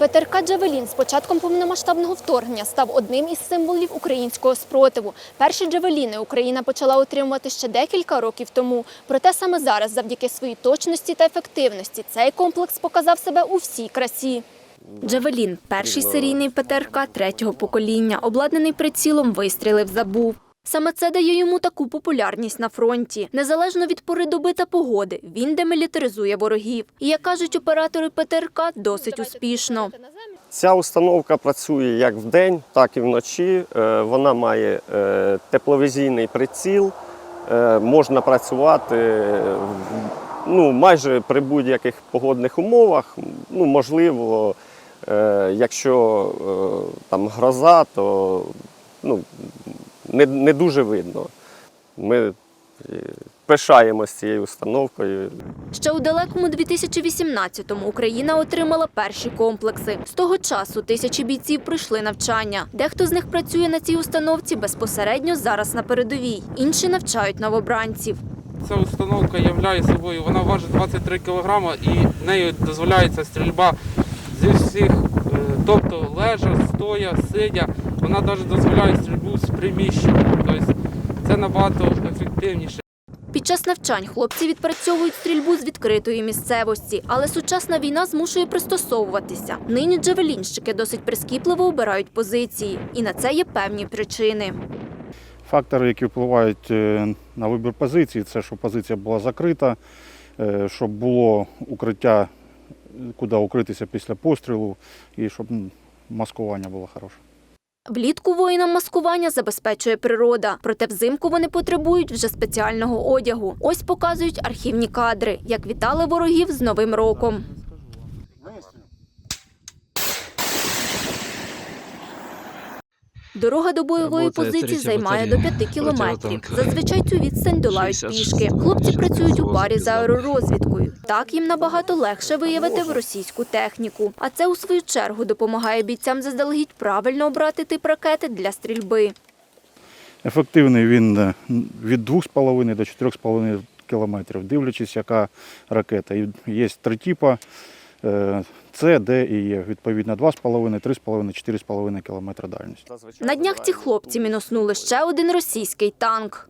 ПТРК Джавелін з початком повномасштабного вторгнення став одним із символів українського спротиву. Перші джавеліни Україна почала отримувати ще декілька років тому. Проте саме зараз, завдяки своїй точності та ефективності, цей комплекс показав себе у всій красі. Джавелін перший серійний ПТРК третього покоління, обладнаний прицілом вистрілив забув. Саме це дає йому таку популярність на фронті. Незалежно від пори доби та погоди, він демілітаризує ворогів. І, як кажуть оператори ПТРК, досить успішно. Ця установка працює як вдень, так і вночі. Е, Вона має е, тепловізійний приціл, е, можна працювати ну, майже при будь-яких погодних умовах. Ну, можливо, якщо там гроза, то ну, не, не дуже видно. Ми е, пишаємося цією установкою. Ще у далекому 2018-му Україна отримала перші комплекси. З того часу тисячі бійців пройшли навчання. Дехто з них працює на цій установці безпосередньо зараз на передовій. Інші навчають новобранців. Ця установка являє собою, вона важить 23 кг і нею дозволяється стрільба зі всіх, е, тобто лежа, стоя, сидя, вона навіть дозволяє стрільбу з приміщення. Тобто це набагато ефективніше. Під час навчань хлопці відпрацьовують стрільбу з відкритої місцевості, але сучасна війна змушує пристосовуватися. Нині джавелінщики досить прискіпливо обирають позиції, і на це є певні причини. Фактори, які впливають е, на вибір позиції, це щоб позиція була закрита, е, щоб було укриття, куди укритися після пострілу, і щоб маскування було хороше. Влітку воїнам маскування забезпечує природа, проте взимку вони потребують вже спеціального одягу. Ось показують архівні кадри, як вітали ворогів з Новим роком. Дорога до бойової позиції займає до батарея 5 кілометрів. Зазвичай цю відстань долають пішки. Хлопці працюють у парі з аеророзвідкою. Так їм набагато легше виявити в російську техніку. А це у свою чергу допомагає бійцям заздалегідь правильно обрати тип ракети для стрільби. Ефективний він е, від 2,5 до 4,5 кілометрів, дивлячись, яка ракета. Є три типи. Е, С, Д і Є. Відповідно, 2,5, 3,5, 4,5 км дальність. На днях ці хлопці мінуснули ще один російський танк.